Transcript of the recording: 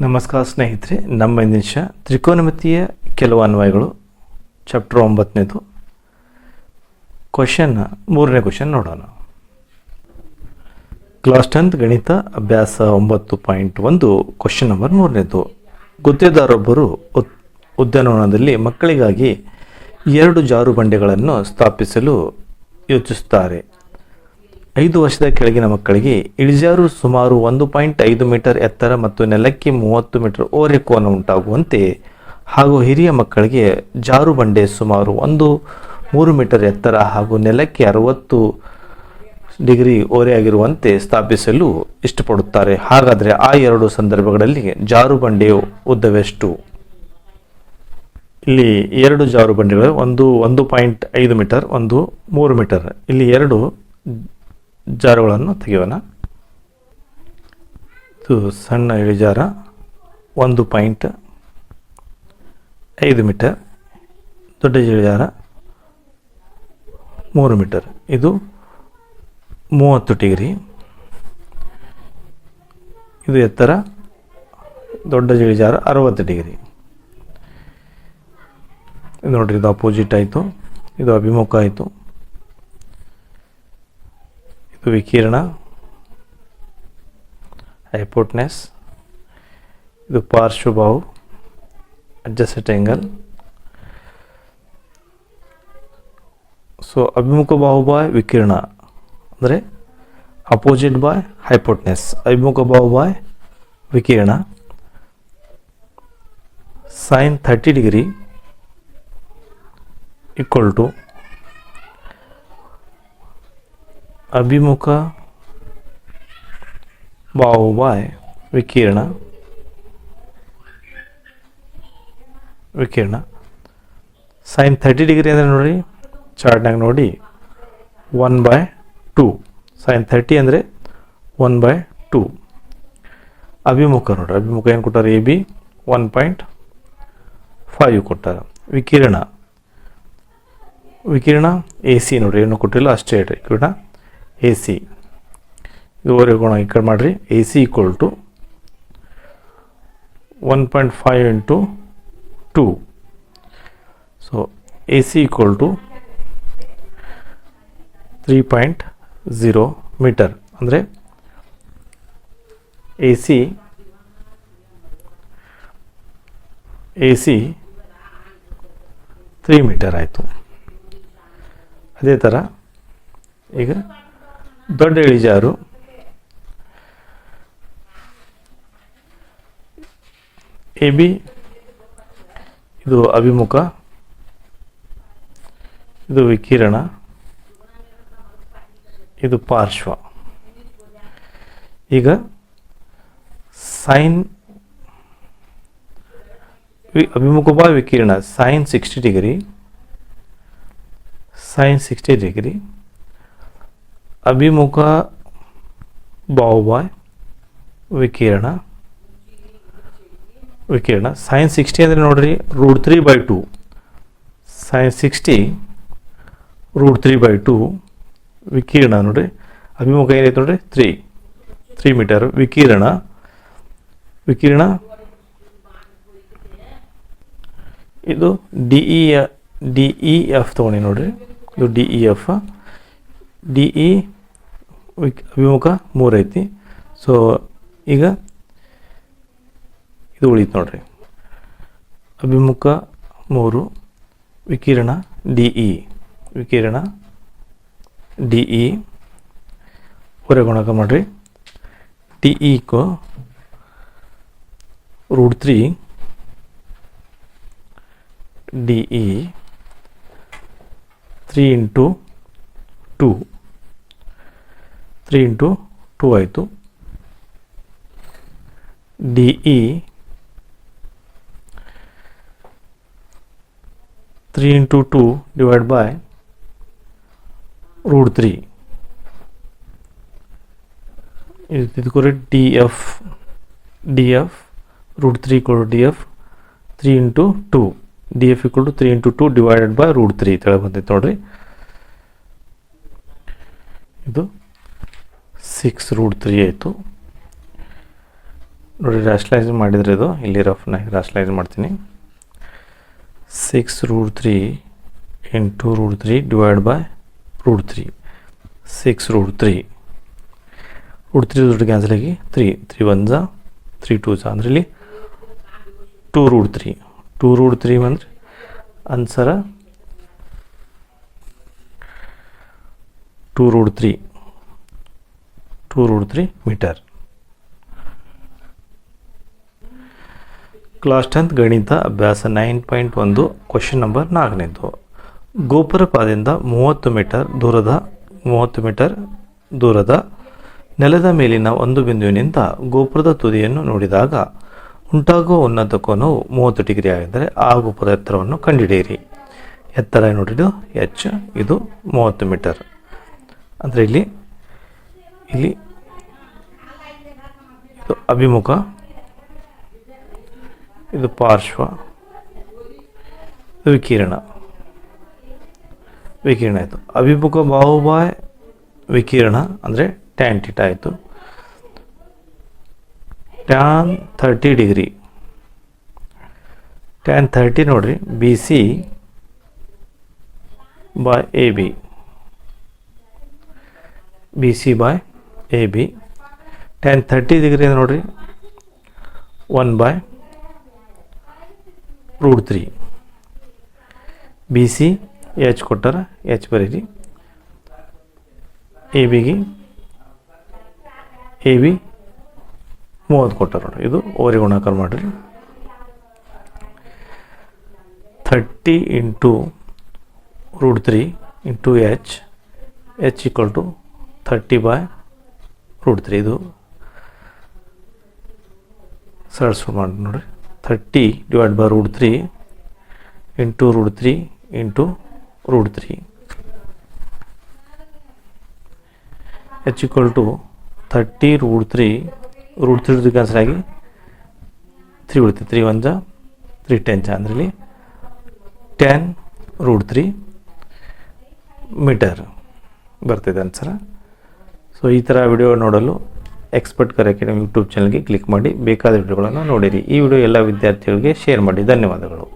ನಮಸ್ಕಾರ ಸ್ನೇಹಿತರೆ, ನಮ್ಮ ನಿಮಿಷ ತ್ರಿಕೋನಮಿತಿಯ ಕೆಲವು ಅನ್ವಯಗಳು. ಚಾಪ್ಟರ್ ಒಂಬತ್ತನೇದು. ಕ್ವಶನ್ ಮೂರನೇ ಕ್ವಶನ್ ನೋಡೋಣ. ಕ್ಲಾಸ್ ಟೆಂತ್ ಗಣಿತ ಅಭ್ಯಾಸ ಒಂಬತ್ತು ಪಾಯಿಂಟ್ ಒಂದು ಕ್ವಶನ್ ನಂಬರ್ ಮೂರನೇದು. ಗುತ್ತೇದಾರೊಬ್ಬರು ಉತ್, ಉದ್ಯಾನವನದಲ್ಲಿ ಮಕ್ಕಳಿಗಾಗಿ ಎರಡು ಜಾರುಬಂಡೆಗಳನ್ನು ಸ್ಥಾಪಿಸಲು ಯೋಚಿಸುತ್ತಾರೆ. ಐದು ವರ್ಷದ ಕೆಳಗಿನ ಮಕ್ಕಳಿಗೆ ಇಳಿಜಾರು ಸುಮಾರು ಒಂದು ಪಾಯಿಂಟ್ ಐದು ಮೀಟರ್ ಎತ್ತರ ಮತ್ತು ನೆಲಕ್ಕೆ ಮೂವತ್ತು ಮೀಟರ್ ಓರೆ ಕೋನ ಉಂಟಾಗುವಂತೆ ಹಾಗೂ ಹಿರಿಯ ಮಕ್ಕಳಿಗೆ ಜಾರುಬಂಡೆ ಸುಮಾರು ಒಂದು ಮೂರು ಮೀಟರ್ ಎತ್ತರ ಹಾಗೂ ನೆಲಕ್ಕೆ ಅರವತ್ತು ಡಿಗ್ರಿ ಓರೆಯಾಗಿರುವಂತೆ ಸ್ಥಾಪಿಸಲು ಇಷ್ಟಪಡುತ್ತಾರೆ. ಹಾಗಾದರೆ ಆ ಎರಡು ಸಂದರ್ಭಗಳಲ್ಲಿ ಜಾರುಬಂಡೆಯ ಉದ್ದವೆಷ್ಟು? ಇಲ್ಲಿ ಎರಡು ಜಾರುಬಂಡೆಗಳು ಒಂದು ಒಂದು ಪಾಯಿಂಟ್ ಐದು ಮೀಟರ್, ಒಂದು ಮೂರು ಮೀಟರ್. ಇಲ್ಲಿ ಎರಡು ಜಾರುಗಳನ್ನು ತೆಗೆಯೋಣ. ಇದು ಸಣ್ಣ ಇಳಿಜಾರ ಒಂದು ಪಾಯಿಂಟ್, ಐದು ಮೀಟರ್, ದೊಡ್ಡ ಇಳಿಜಾರ ಮೂರು ಮೀಟರ್. ಇದು ಮೂವತ್ತು ಡಿಗ್ರಿ. ಇದು ಎತ್ತರ, ದೊಡ್ಡ ಇಳಿಜಾರ ಅರವತ್ತು ಡಿಗ್ರಿ. ನೋಡಿರಿ, ಇದು ಅಪೋಸಿಟ್ ಆಯಿತು. ಇದು ಅಭಿಮುಖ ಆಯಿತು. ವಿಕಿರಣ ಹೈಪೋಟ್ನೆಸ್ ಇದು ಪಾರ್ಶ್ವಭಾವು ಅಡ್ಜಸೆಟ್ ಆ್ಯಂಗಲ್ ಸೊ ಅಭಿಮುಖ ಬಾಹು ಬಾಯ್ ವಿಕಿರಣ, ಅಂದರೆ ಅಪೋಸಿಟ್ ಬಾಯ್ ಹೈಪೋಟ್ನೆಸ್ ಅಭಿಮುಖ ಬಾಹು ಬಾಯ್ ವಿಕಿರಣ. Sine thirty degree equal to ಅಭಿಮುಖ ಬಾಹುಬಾಯ್ ವಿಕಿರಣ. ವಿಕಿರಣ. ಸೈನ್ ಥರ್ಟಿ ಡಿಗ್ರಿ ಅಂದರೆ ನೋಡಿ ಚಾರ್ಟ್ನಾಗ ನೋಡಿ one by two sine thirty ಅಂದರೆ ಒನ್ ಬೈ ಟೂ ಅಭಿಮುಖ ನೋಡ್ರಿ, ಅಭಿಮುಖ ಏನು ಕೊಟ್ಟಾರೆ? A B one point five ಕೊಟ್ಟಾರೆ. ವಿಕಿರಣ. ವಿಕಿರಣ ಎ ಸಿ ನೋಡ್ರಿ, ಏನು ಕೊಟ್ಟಿಲ್ಲ, ಅಷ್ಟೇ ಇಡ್ರಿ ವಿಕಿರಣ. ಎ ಸಿ ಇದು ಓರೆಗೋಣ ಈ ಕಡೆ ಮಾಡಿರಿ. A C equal to one point five into two so A C equal to three point zero metre ಅಂದರೆ A C A C three metre ಆಯಿತು. ಅದೇ ಥರ ಈಗ ದೊಡ್ಡ ಇಳಿಜಾರು. ಎ ಬಿ, ಇದು ಅಭಿಮುಖ. ಇದು ವಿಕಿರಣ. ಇದು ಪಾರ್ಶ್ವ. ಈಗ ಸೈನ್ ಅಭಿಮುಖ ಬಾ ವಿಕಿರಣ. Sine sixty degree. Sine sixty degree. ಅಭಿಮುಖ ಬಾಹುಬಾಯ್, ವಿಕಿರಣ ವಿಕಿರಣ. ಸೈನ್ ಸಿಕ್ಸ್ಟಿ ಅಂದರೆ ನೋಡ್ರಿ root three by two sine sixty root three by two ವಿಕಿರಣ ನೋಡ್ರಿ. ಅಭಿಮುಖ ಏನೈತೆ ನೋಡ್ರಿ? ತ್ರೀ ತ್ರೀ ಮೀಟರ್ ವಿಕಿರಣ. ವಿಕಿರಣ. ಇದು D E D E F ತೊಗೊಂಡಿ ನೋಡ್ರಿ. ಇದು D E F D E ಅಭಿಮುಖ ಮೂರು ಐತಿ. ಸೊ ಈಗ ಇದು ಉಳಿತು ನೋಡ್ರಿ. ಅಭಿಮುಖ ಮೂರು, ವಿಕಿರಣ ಡಿ ಇ ವಿಕಿರಣ ಡಿ ಇ ಹೊರೆ ಗುಣಕ ಮಾಡಿರಿ ಡಿ ಕೋ root three D E three into two three into two ಆಯಿತು D E three into two divide by root three ಇದು ಕೊರಿ D F D F root three ಕೊಡು D F three into two D F equal to three into two divided by root three ತೆಳಗೆ ಬಂದೈತೆ ನೋಡ್ರಿ ಇದು six root three ಆಯಿತು. ನೋಡಿ ರ್ಯಾಷ್ಲೈಸ್ ಮಾಡಿದರೆ ಇದು, ಇಲ್ಲಿ ರಫ್ನಾಗಿ ರ್ಯಾಷ್ಲೈಸ್ ಮಾಡ್ತೀನಿ. Six root three into root three divide by root three six root three root three root cancel ಆಗಿ ತ್ರೀ ತ್ರೀ ಒನ್ ಜಾ ತ್ರೀ ಟೂ ಜಾ ಅಂದ್ರೆ ಇಲ್ಲಿ two root three two root three ಅಂದರೆ answer two root three, two root three metre. Class tenth ಗಣಿತ ಅಭ್ಯಾಸ nine point ಒಂದು, question number ನಾಲ್ಕನೇದು. ಗೋಪುರ ಪಾದದಿಂದ ಮೂವತ್ತು ಮೀಟರ್ ದೂರದ, ಮೂವತ್ತು ಮೀಟರ್ ದೂರದ ನೆಲದ ಮೇಲಿನ ಒಂದು ಬಿಂದುವಿನಿಂದ ಗೋಪುರದ ತುದಿಯನ್ನು ನೋಡಿದಾಗ ಉಂಟಾಗುವ ಉನ್ನತ ಕೋನವು ಮೂವತ್ತು ಡಿಗ್ರಿ ಆಗಿದ್ದರೆ ಆ ಗೋಪುರದ ಎತ್ತರವನ್ನು ಕಂಡುಹಿಡಿಯಿರಿ ಎತ್ತರ ನೋಡಿದ್ದು ಎಚ್, ಇದು ಮೂವತ್ತು ಮೀಟರ್. ಅಂದರೆ ಇಲ್ಲಿ ಇಲ್ಲಿ ಇದು ಅಭಿಮುಖ, ಇದು ಪಾರ್ಶ್ವ, ಇದು ವಿಕಿರಣ. ವಿಕಿರಣ ಆಯಿತು. ಅಭಿಮುಖ ಬಾಹುಬಾಯ್, ವಿಕಿರಣ ಅಂದರೆ ಟ್ಯಾನ್ ಟಿಟ ಆಯಿತು. Tan thirty degree tan thirty ನೋಡ್ರಿ B C by A B B C by A B tan thirty degree ನೋಡಿರಿ. One by root three B C H ಕೊಟ್ಟಾರ ಎಚ್ ಬರೀರಿ. ಎ ಬಿಗೆ ಎ ಬಿ ಮೂವತ್ತು ಕೊಟ್ಟಾರ ನೋಡಿರಿ. ಇದು ಓರಿ ಗುಣಾಕಾರ ಮಾಡಿರಿ. Thirty into root three into H H equal to thirty by root three ಇದು ಸರ್ಸ್ ಮಾಡಿ ನೋಡಿರಿ. Thirty divide by root three into root three into root three H equal to thirty root three root three cancel ಆಗಿ three ಉಳಿತು three one ಜಾ three ten ಜಾ ಅಂದ್ರೆ ಇಲ್ಲಿ ಟೆನ್ ರೂಟ್ ತ್ರೀ ಮೀಟರ್ ಬರ್ತಿದೆ ಆನ್ಸರ ಸೊ ಈ ಥರ ವಿಡಿಯೋ ನೋಡಲು ಎಕ್ಸ್ಪರ್ಟ್ ಕರ್ ಅಕಾಡೆಮಿ ಯೂಟ್ಯೂಬ್ ಚಾನಲ್ಗೆ ಕ್ಲಿಕ್ ಮಾಡಿ ಬೇಕಾದ ವಿಡಿಯೋಗಳನ್ನು ನೋಡಿರಿ. ಈ ವಿಡಿಯೋ ಎಲ್ಲ ವಿದ್ಯಾರ್ಥಿಗಳಿಗೆ ಶೇರ್ ಮಾಡಿ. ಧನ್ಯವಾದಗಳು.